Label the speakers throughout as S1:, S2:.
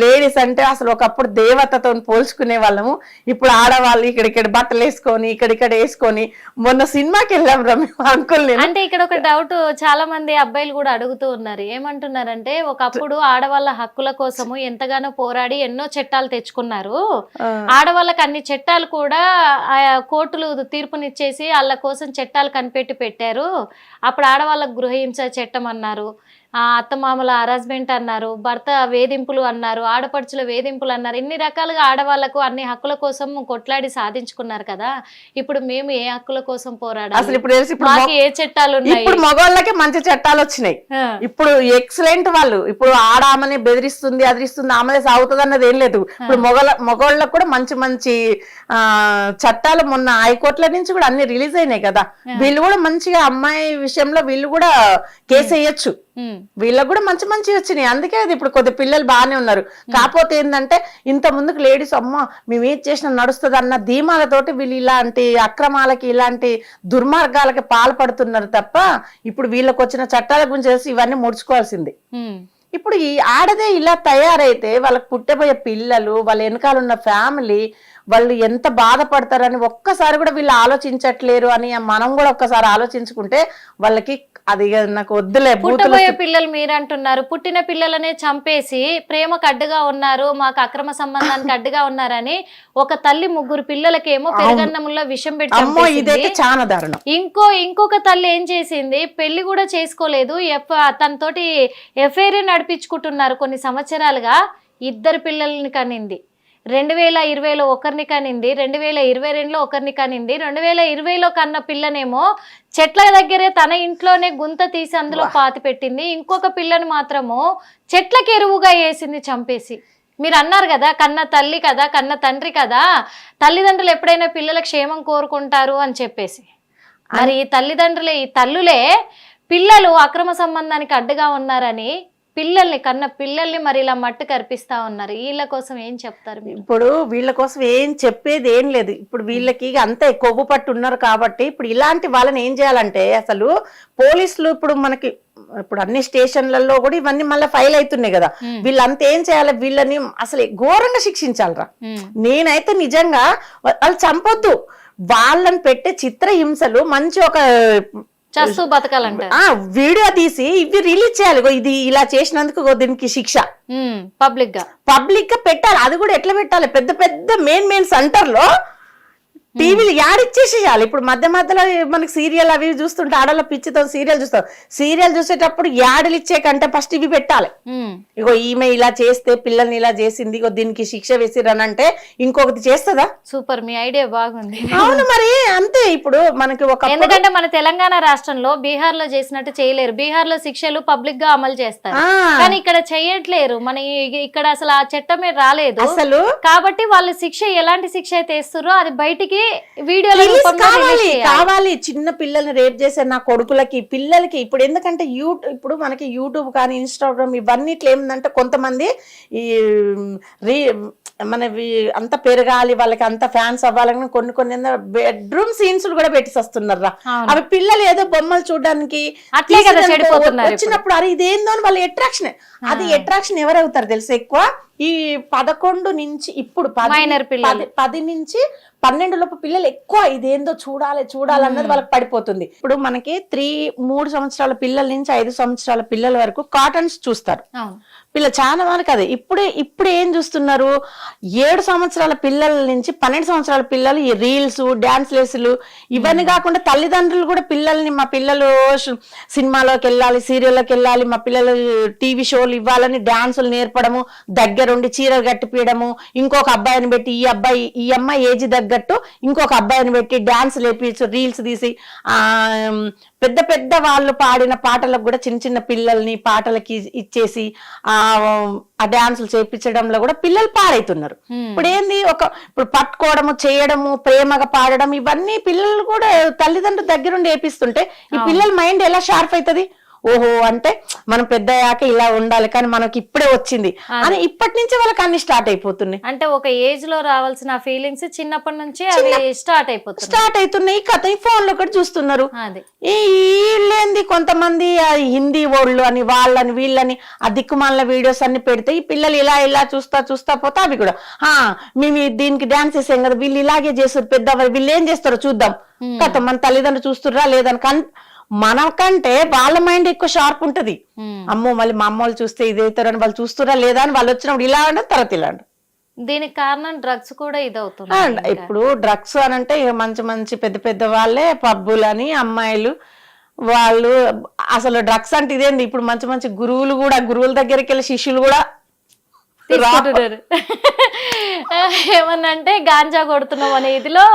S1: Ladies అంటే అసలు ఒకప్పుడు దేవతతో పోల్చుకునే వాళ్ళము. ఇప్పుడు ఆడవాళ్ళు ఇక్కడిక్కడ బట్టలు వేసుకొని ఇక్కడిక్కడ వేసుకొని మొన్న సినిమాకి వెళ్ళాం రమ్య అంకుల్
S2: అంటే ఇక్కడ ఒక డౌట్ చాలా మంది అబ్బాయిలు కూడా అడుగుతూ ఉన్నారు. ఏమంటున్నారంటే ఒకప్పుడు ఆడవాళ్ళ హక్కుల కోసము ఎంతగానో పోరాడి ఎన్నో చట్టాలు తెచ్చుకున్నారు. ఆడవాళ్ళకి అన్ని చట్టాలు కూడా కోర్టులు తీర్పునిచ్చేసి వాళ్ళ కోసం చట్టాలు కనిపెట్టి పెట్టారు. అప్పుడు ఆడవాళ్ళకు గృహహింస చట్టం అన్నారు. అత్తమామల హరాస్మెంట్ అన్నారు భర్త వేధింపులు అన్నారు ఆడపడుచుల వేధింపులు అన్నారు. ఇన్ని రకాలుగా ఆడవాళ్ళకు అన్ని హక్కుల కోసం కొట్లాడి సాధించుకున్నారు కదా. ఇప్పుడు మేము ఏ హక్కుల కోసం
S1: అసలు
S2: పోరాడాలి
S1: ఇప్పుడు తెలిసి ఇప్పుడు
S2: ఏ చట్టాలు
S1: ఇప్పుడు మగవాళ్ళకి మంచి చట్టాలు వచ్చినాయి. ఇప్పుడు ఎక్సలెంట్ వాళ్ళు ఇప్పుడు ఆడ ఆమెని బెదిరిస్తుంది అదిరిస్తుంది ఆమె సాగుతుంది అన్నది ఏం లేదు. ఇప్పుడు మొగల మగవాళ్ళకు కూడా మంచి మంచి ఆ చట్టాలు మొన్న హైకోర్టుల నుంచి కూడా అన్ని రిలీజ్ అయినాయి కదా. వీళ్ళు కూడా మంచిగా అమ్మాయి విషయంలో వీళ్ళు కూడా కేసు వేయొచ్చు వీళ్ళకి కూడా మంచి మంచి వచ్చినాయి. అందుకే అది ఇప్పుడు కొద్ది పిల్లలు బాగానే ఉన్నారు. కాకపోతే ఏంటంటే ఇంత ముందుకు లేడీస్ అమ్మ మేము ఏం చేసినా నడుస్తుంది అన్న ధీమాలతోటి వీళ్ళు ఇలాంటి అక్రమాలకి ఇలాంటి దుర్మార్గాలకి పాల్పడుతున్నారు తప్ప ఇప్పుడు వీళ్ళకి వచ్చిన చట్టాల గురించి తెలిసి ఇవన్నీ ముడుచుకోవాల్సింది. ఇప్పుడు ఈ ఆడదే ఇలా తయారైతే వాళ్ళకి పుట్టబోయే పిల్లలు వాళ్ళ వెనకాల ఉన్న ఫ్యామిలీ వాళ్ళు ఎంత బాధపడతారని ఒక్కసారి కూడా వీళ్ళు ఆలోచించట్లేరు అని మనం కూడా ఒక్కసారి ఆలోచించుకుంటే వాళ్ళకి అది నాకు వద్దులే
S2: పుట్టబోయే పిల్లలు మీరు అంటున్నారు పుట్టిన పిల్లలనే చంపేసి ప్రేమకు అడ్డుగా ఉన్నారు మాకు అక్రమ సంబంధానికి అడ్డుగా ఉన్నారని ఒక తల్లి ముగ్గురు పిల్లలకేమో పెరుగన్నంలో విషం పెట్టి
S1: చాలా దారుణం.
S2: ఇంకో ఇంకొక తల్లి ఏం చేసింది? పెళ్ళి కూడా చేసుకోలేదు. ఎఫ్ తనతోటి ఎఫ్ఐఆర్ నడిపించుకుంటున్నారు కొన్ని సంవత్సరాలుగా. ఇద్దరు పిల్లల్ని కనింది. రెండు వేల ఇరవైలో ఒకరిని కనింది రెండు వేల ఇరవై రెండులో ఒకరిని కనింది రెండు వేల ఇరవైలో కన్న పిల్లనేమో చెట్ల దగ్గరే తన ఇంట్లోనే గుంత తీసి అందులో పాతి పెట్టింది. ఇంకొక పిల్లని మాత్రము చెట్లకి ఎరువుగా వేసింది చంపేసి. మీరు అన్నారు కదా కన్న తల్లి కదా కన్న తండ్రి కదా తల్లిదండ్రులు ఎప్పుడైనా పిల్లల క్షేమం కోరుకుంటారు అని చెప్పేసి. మరి ఈ తల్లిదండ్రులే ఈ తల్లులే పిల్లలు అక్రమ సంబంధానికి అడ్డుగా ఉన్నారని పిల్లల్ని కన్న పిల్లల్ని మరి ఇలా మట్టు కనిపిస్తా ఉన్నారు. వీళ్ళ కోసం ఏం చెప్తారు
S1: ఇప్పుడు వీళ్ళ కోసం ఏం చెప్పేది ఏం లేదు. ఇప్పుడు వీళ్ళకి అంతే కొవ్వు పట్టు ఉన్నారు కాబట్టి ఇప్పుడు ఇలాంటి వాళ్ళని ఏం చేయాలంటే అసలు పోలీసులు ఇప్పుడు మనకి ఇప్పుడు అన్ని స్టేషన్లలో కూడా ఇవన్నీ మళ్ళీ ఫైల్ అవుతున్నాయి కదా. వీళ్ళంతా ఏం చేయాలి? వీళ్ళని అసలు ఘోరంగా శిక్షించాలరా. నేనైతే నిజంగా వాళ్ళు చంపొద్దు. వాళ్ళని పెట్టే చిత్రహింసలు మంచి ఒక
S2: చస్తూ బతకాలంటారు.
S1: ఆ వీడియో తీసి ఇవి రిలీజ్ చేయాలి. ఇది ఇలా చేసినందుకు దీనికి శిక్ష. పబ్లిక్గా పబ్లిక్గా పెట్టాలి. అది కూడా ఎట్లా పెట్టాలి? పెద్ద పెద్ద మెయిన్ మెయిన్ సెంటర్లో టీవీలు యాడిచ్చేసేయాలి ఇప్పుడు మధ్య మధ్యలో మనకి సీరియల్ అవి చూస్తుంటే ఆడలో పిచ్చితో సీరియల్ చూస్తాం సీరియల్ చూసేటప్పుడు యాడలు ఇచ్చే కంటే ఫస్ట్ ఇవి పెట్టాలి. ఇగో ఈమె ఇలా చేస్తే పిల్లల్ని ఇలా చేసింది ఇగో దీనికి శిక్ష వేసిరనంటే ఇంకొకటి చేస్తుందా?
S2: సూపర్ మీ ఐడియా బాగుంది.
S1: అవును మరి అంతే ఇప్పుడు మనకి ఒక
S2: ఎందుకంటే మన తెలంగాణ రాష్ట్రంలో బీహార్లో చేసినట్టు చేయలేరు. బీహార్లో శిక్షలు పబ్లిక్గా అమలు చేస్తారు. కానీ ఇక్కడ చేయట్లేరు. మన ఇక్కడ అసలు ఆ చట్టమే రాలేదు.
S1: అసలు?
S2: కాబట్టి వాళ్ళు శిక్ష ఎలాంటి శిక్ష అయితే ఇస్తారో అది బయటికి వీడియోల
S1: కావాలి. కావాలి చిన్న పిల్లల్ని రేప్ చేసే నా కొడుకులకి పిల్లలకి ఇప్పుడు ఎందుకంటే యూట్యూబ్ ఇప్పుడు మనకి యూట్యూబ్ కానీ ఇన్స్టాగ్రామ్ ఇవన్నీ ఇట్లా ఏమిందంటే కొంతమంది ఈ రీ మన అంత పెరగాలి వాళ్ళకి అంత ఫ్యాన్స్ అవ్వాలని కొన్ని కొన్ని బెడ్రూమ్ సీన్స్ కూడా పెట్టి వస్తున్నారు. అవి పిల్లలు ఏదో బొమ్మలు చూడడానికి. వచ్చినప్పుడు అరే ఇదేందో అని వాళ్ళ అట్రాక్షన్ అది అట్రాక్షన్ ఎవరు అవుతారు తెలుసు ఎక్కువ? ఈ పదకొండు నుంచి ఇప్పుడు పది నుంచి పన్నెండు లోపు పిల్లలు ఎక్కువ ఇదేందో చూడాలి చూడాలి అన్నది వాళ్ళకి పడిపోతుంది. ఇప్పుడు మనకి త్రీ మూడు సంవత్సరాల పిల్లల నుంచి ఐదు సంవత్సరాల పిల్లల వరకు కాటన్స్ చూస్తారు. పిల్ల చాలా వరకు అదే. ఇప్పుడే ఇప్పుడు ఏం చూస్తున్నారు? ఏడు సంవత్సరాల పిల్లల నుంచి పన్నెండు సంవత్సరాల పిల్లలు ఈ రీల్స్ డాన్స్ లెస్లు ఇవన్నీ కాకుండా తల్లిదండ్రులు కూడా పిల్లల్ని మా పిల్లలు సినిమాలోకి వెళ్ళాలి సీరియల్లోకి వెళ్ళాలి మా పిల్లలు టీవీ షోలు ఇవ్వాలని డాన్సులు నేర్పడము దగ్గరుండి చీరలు కట్టిపీయడము ఇంకొక అబ్బాయిని పెట్టి ఈ అబ్బాయి ఈ అమ్మాయి ఏజ్ తగ్గట్టు ఇంకొక అబ్బాయిని పెట్టి డాన్స్ లేపించు రీల్స్ తీసి ఆ పెద్ద పెద్ద వాళ్ళు పాడిన పాటలకు కూడా చిన్న చిన్న పిల్లల్ని పాటలకి ఇచ్చేసి ఆ ఆ డాన్సులు చేపించడంలో కూడా పిల్లలు పాడైతున్నారు. ఇప్పుడు ఏంది ఒక ఇప్పుడు పట్టుకోవడము చేయడము ప్రేమగా పాడడం ఇవన్నీ పిల్లలు కూడా తల్లిదండ్రులు దగ్గరుండి ఏపిస్తుంటే ఈ పిల్లల మైండ్ ఎలా షార్ప్ అవుతుంది ఓహో అంటే మనం పెద్ద అయ్యాక ఇలా ఉండాలి కానీ మనకి ఇప్పుడే వచ్చింది అని ఇప్పటి నుంచే వాళ్ళకి అన్ని స్టార్ట్ అయిపోతున్నాయి.
S2: అంటే ఒక ఏజ్లో రావాల్సిన ఫీలింగ్స్ చిన్నప్పటి నుంచి అవి స్టార్ట్ అయిపోతుంది
S1: స్టార్ట్ అవుతున్నాయి కథ ఈ ఫోన్లో కూడా చూస్తున్నారు. వీళ్ళేంది? కొంతమంది హిందీ వాళ్ళు అని వాళ్ళని వీళ్ళని ఆ దిక్కుమాల వీడియోస్ అన్ని పెడితే ఈ పిల్లలు ఇలా ఇలా చూస్తా చూస్తా పోతే అవి కూడా. ఆ మేము దీనికి డాన్స్ చేసాం కదా వీళ్ళు ఇలాగే చేస్తారు పెద్ద వీళ్ళు ఏం చేస్తారో చూద్దాం. కథ మన తల్లిదండ్రులు చూస్తుర్రా లేదని కన్ మనకంటే వాళ్ళ మైండ్ ఎక్కువ షార్ప్ ఉంటది. అమ్మో మళ్ళీ మా అమ్మ వాళ్ళు చూస్తే ఇది అవుతారని వాళ్ళు చూస్తురా లేదా అని వాళ్ళు వచ్చినప్పుడు ఇలా అంటే తర్వాత ఇలా.
S2: దీనికి కారణం డ్రగ్స్ కూడా ఇది అవుతుంది
S1: అండ్ ఇప్పుడు డ్రగ్స్ అని అంటే ఇక మంచి మంచి పెద్ద పెద్ద వాళ్ళే పబ్బులని అమ్మాయిలు వాళ్ళు అసలు డ్రగ్స్ అంటే ఇదేంది ఇప్పుడు మంచి మంచి గురువులు కూడా గురువుల దగ్గరికి వెళ్ళి శిష్యులు కూడా
S2: తీసుకుంటున్నారు ఏమన్నంటే గాంజా కొడుతున్నాం అనే ఇదిలో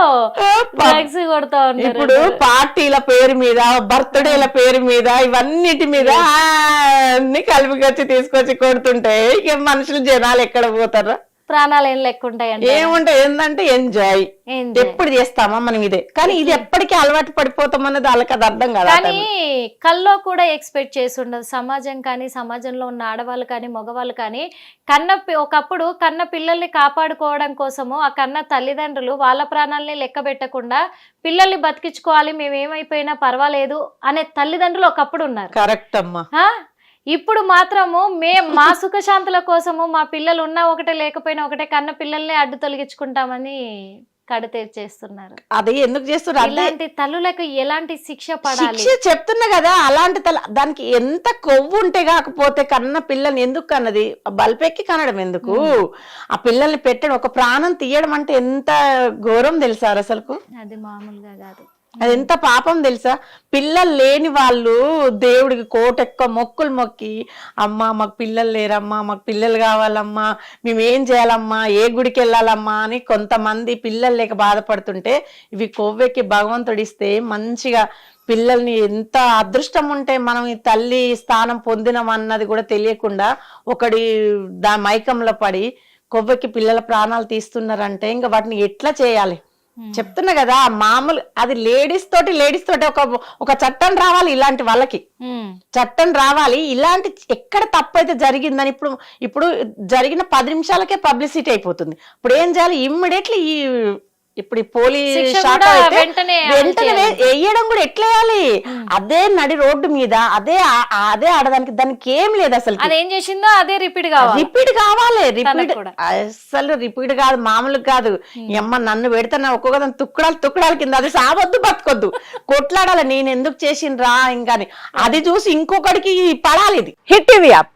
S2: డ్రగ్స్ కొడుతా ఉంటారు
S1: ఇప్పుడు పార్టీల పేరు మీద బర్త్డేల పేరు మీద ఇవన్నిటి మీద అన్ని కలిపికొచ్చి తీసుకొచ్చి కొడుతుంటే ఇక మనుషులు జనాలు ఎక్కడ పోతారు?
S2: ప్రాణాలు ఏం లెక్క ఉంటాయండి
S1: ఏముంటాయి? ఏంటంటే ఎంజాయ్. ఎప్పుడు చేస్తామా మనం ఇదే. కానీ ఇది ఎప్పటికీ అలవాటు పడిపోతాం అన్నది వాళ్ళకి అది అర్థం కదా
S2: కానీ కల్లో కూడా ఎక్స్పెక్ట్ చేసి ఉండదు. సమాజం కానీ సమాజంలో ఉన్న ఆడవాళ్ళు కానీ మగవాళ్ళు కానీ కన్న ఒకప్పుడు కన్న పిల్లల్ని కాపాడుకోవడం కోసము ఆ కన్న తల్లిదండ్రులు వాళ్ళ ప్రాణాలని లెక్క పెట్టకుండా పిల్లల్ని బతికించుకోవాలి మేము ఏమైపోయినా పర్వాలేదు అనే తల్లిదండ్రులు ఒకప్పుడు ఉన్నారు.
S1: కరెక్ట్ అమ్మా?
S2: ఇప్పుడు మాత్రము మే మా సుఖశాంతుల కోసము మా పిల్లలు ఉన్నా ఒకటే లేకపోయినా ఒకటే కన్న పిల్లల్ని అడ్డు తొలగించుకుంటామని కడతీర్చేస్తున్నారు
S1: అది ఎందుకు చేస్తున్నారు? అదే
S2: ఇలాంటి తల్లులకు ఎలాంటి శిక్ష పడాలి?
S1: శిక్ష చెప్తున్నా కదా అలాంటి తల దానికి ఎంత కొవ్వు ఉంటే కాకపోతే కన్న పిల్లల్ని ఎందుకు కన్నది బల్పెక్కి కనడం ఎందుకు? ఆ పిల్లల్ని పెట్టడం ఒక ప్రాణం తీయడం అంటే ఎంత ఘోరం తెలుసా అసలుకు?
S2: అది మామూలుగా కాదు.
S1: అది ఎంత పాపం తెలుసా? పిల్లలు లేని వాళ్ళు దేవుడికి కోటెక్క మొక్కులు మొక్కి అమ్మా మాకు పిల్లలు లేరమ్మా మాకు పిల్లలు కావాలమ్మా మేము ఏం చేయాలమ్మా ఏ గుడికి వెళ్ళాలమ్మా అని కొంతమంది పిల్లలు లేక బాధపడుతుంటే ఇవి కొవ్వెక్కి భగవంతుడు ఇస్తే మంచిగా పిల్లల్ని ఎంత అదృష్టం ఉంటే మనం ఈ తల్లి స్థానం పొందినం అన్నది కూడా తెలియకుండా ఒకడి దా మైకంలో పడి కొవ్వెక్కి పిల్లల ప్రాణాలు తీస్తున్నారంటే ఇంకా వాటిని ఎట్లా చేయాలి? చెప్తున్నా కదా మామూలు అది లేడీస్ తోటి లేడీస్ తోటి ఒక ఒక చట్టం రావాలి ఇలాంటి వాళ్ళకి.
S2: ఉమ్.
S1: చట్టం రావాలి ఇలాంటి ఎక్కడ తప్పు అయితే జరిగిందని ఇప్పుడు ఇప్పుడు జరిగిన పది నిమిషాలకే పబ్లిసిటీ అయిపోతుంది. ఇప్పుడు ఏం చేయాలి? ఇమ్మీడియట్లీ ఈ ఇప్పుడు ఈ శాఖ
S2: వెంటనే
S1: వేయడం కూడా ఎట్లా వేయాలి? అదే నడి రోడ్డు మీద అదే అదే ఆడదానికి దానికి ఏం లేదు అసలు
S2: అదేం చేసిందో అదే రిపీట్ కావాలి.
S1: రిపీట్ కావాలి రిపీట్. అసలు రిపీట్ కాదు మామూలు కాదు. ఈ అమ్మ నన్ను పెడితే ఒక్కొక్క దాని తుక్కడాలు తుక్కడాల కింద అది సావద్దు బతకొద్దు. కొట్లాడాలి నేను ఎందుకు చేసిండ్రా ఇంకాని. అది చూసి ఇంకొకడికి పడాలి ఇది.
S3: Hit TV app.